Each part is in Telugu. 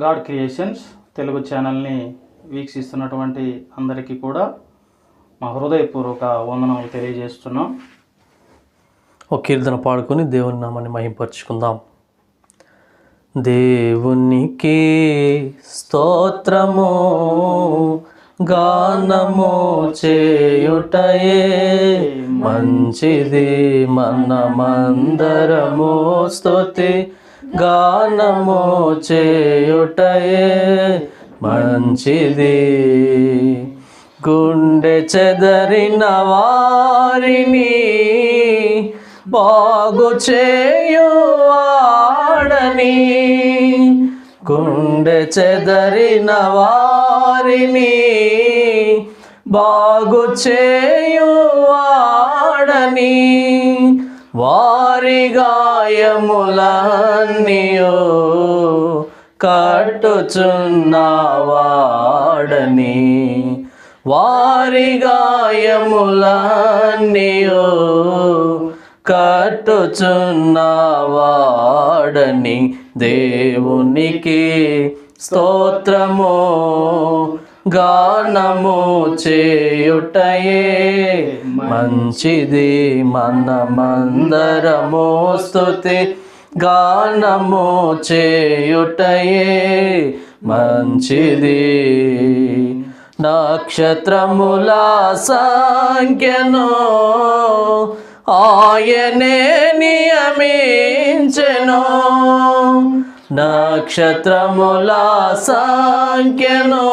గాడ్ క్రియేషన్స్ తెలుగు ఛానల్ని వీక్షిస్తున్నటువంటి అందరికీ కూడా మా హృదయపూర్వక వందనములు తెలియజేస్తున్నాం. ఒక కీర్తన పాడుకొని దేవుని నామాన్ని మహింపరుచుకుందాం. దేవునికి స్తోత్రము గానము చేయుటయే మంచిది. మనమందరము స్తుతి గానము చేయుటయే మంచిది. గుండె చెదరిన వారిని బాగు చేయువాడని గుండె చెదరిన వారిని బాగు చేయువాడని వారి గాయములన్నీయో కట్టుచున్నవాడని వారి గాయములన్నీయో కట్టుచున్నవాడని దేవునికి స్తోత్రము. గానము చేయుటయే. మంచిది మనమందరము స్థుతి గానము చేయుటయే. మంచిది నక్షత్రముల సంఖ్యను ఆయనే నియమించెను. నక్షత్రముల సంఖ్యను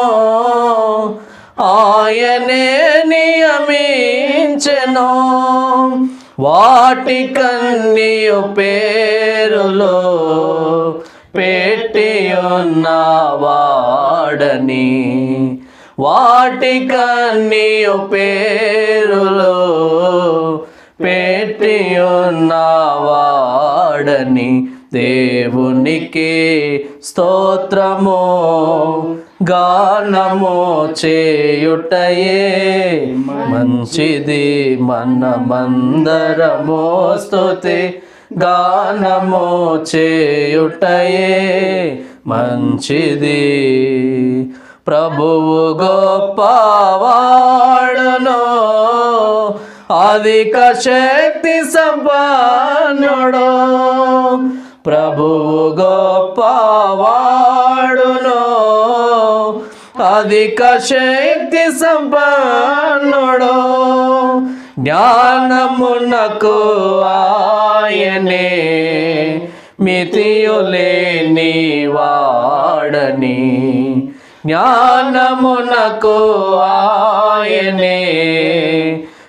ఆయనే నియమించెను. వాటి కన్నీయు పేరులో పెట్టి ఉన్నవాడని వాటి కన్నీయు పేరులో పెట్టి ఉన్నవాడని దేవునికి స్తోత్రము గానము చేయుటయే మంచిది మనమందరము. స్తుతి గానము చేయుటయే మంచిది. ప్రభువు గొప్పవాడును అధిక శక్తి సంపన్నుడు. ప్రభువు గొప్పవాడును. అధిక శక్తి సంపన్నుడు. జ్ఞానమునకు ఆయనే. మితియులేని వాడని. జ్ఞానమునకు ఆయనే.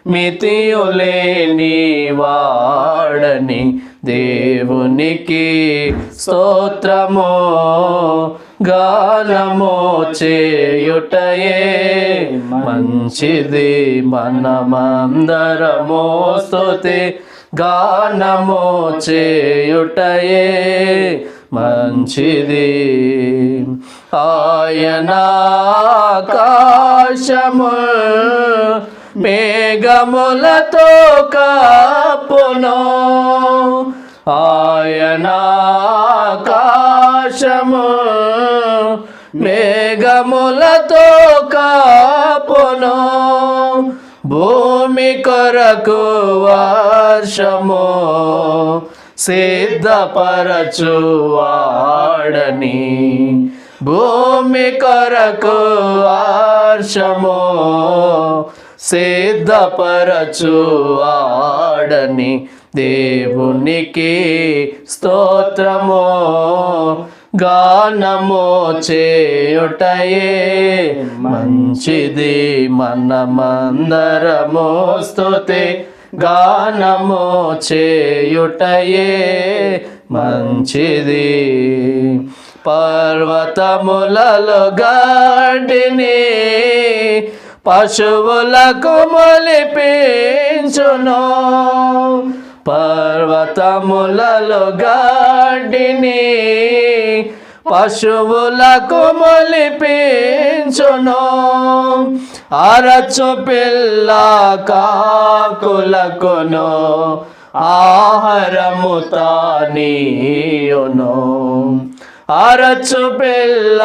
మితియులేని వాడని. దేవునికి స్తోత్రమో గానము చేయుటయే మంచిది. మనమందరము స్తుతి గానము చేయుటయే మంచిది. ఆయన ఆకాశము మేఘములతో కాపునో ఆయన ఆకాశము మేఘములతో కాపును భూమి కొరకు వర్షము సిద్ధపరచువాడని భూమి కొరకు వర్షము సిద్ధపరచువాడని దేవునికి స్తోత్రము గానము చేయుటయే మంచిది మనమందరము. స్తుతి గానము చేయుటయే మంచిది. పర్వతములలో గడ్డిని పశువులకు మొలిపించును పర్వతములలో గడ్డిని పశువులకు మొలిపించును అరచు పిల్ల కాకులకును ఆహారము తానీయును. అరచు పిల్ల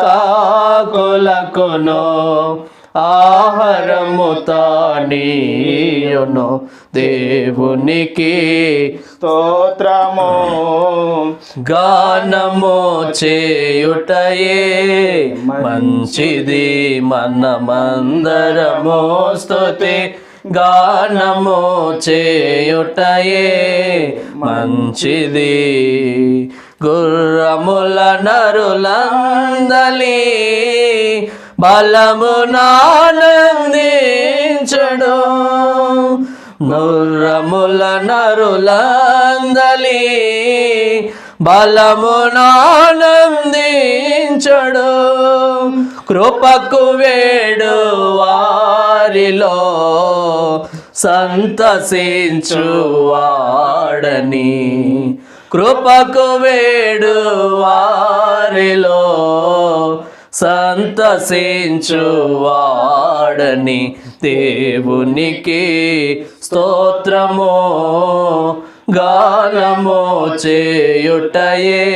కాకులకును ఆహారము తానీయును దేవునికి స్తోత్రము. గానము చేయుటయే మంచిది మనమందరము. స్తుతి. గానము చేయుటయే మంచిది. గుర్రముల నరులందలి బలము నానందించడు. నుర్రముల నరులందలి బలము నానందించడు. కృపకు వేడు వారిలో సంతసించు వాడని. కృపకు వేడు వారిలో సంతసించువాడని దేవునికి స్తోత్రము గానము చేయుటయే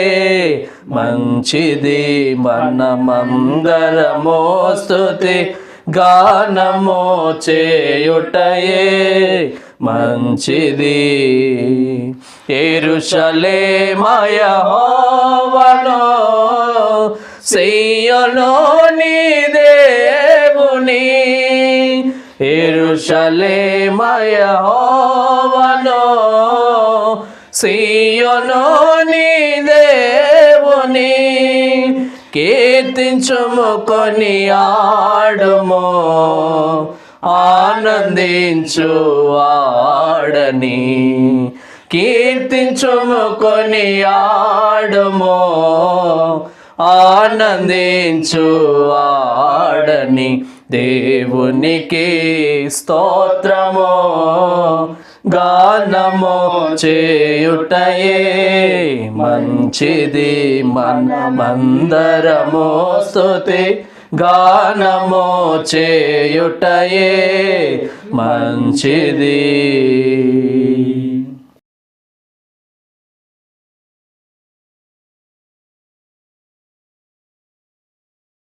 మంచిది మనమందరము గానమో గానము చేయుటయే మంచిది. ఎరుషలేమయ హోవనో సియోలోని దేవుని ఎరుషలేమయ హోవనో సియోలోని దేవుని కీర్తించుము కొని ఆడము ఆనందించు ఆడని కీర్తించుము కొని ఆడము ఆనందించు ఆడని దేవునికి స్తోత్రము గానము చేయుటయే మంచిది మనమందరము స్తుతి గానము చేయుటయే మంచిది.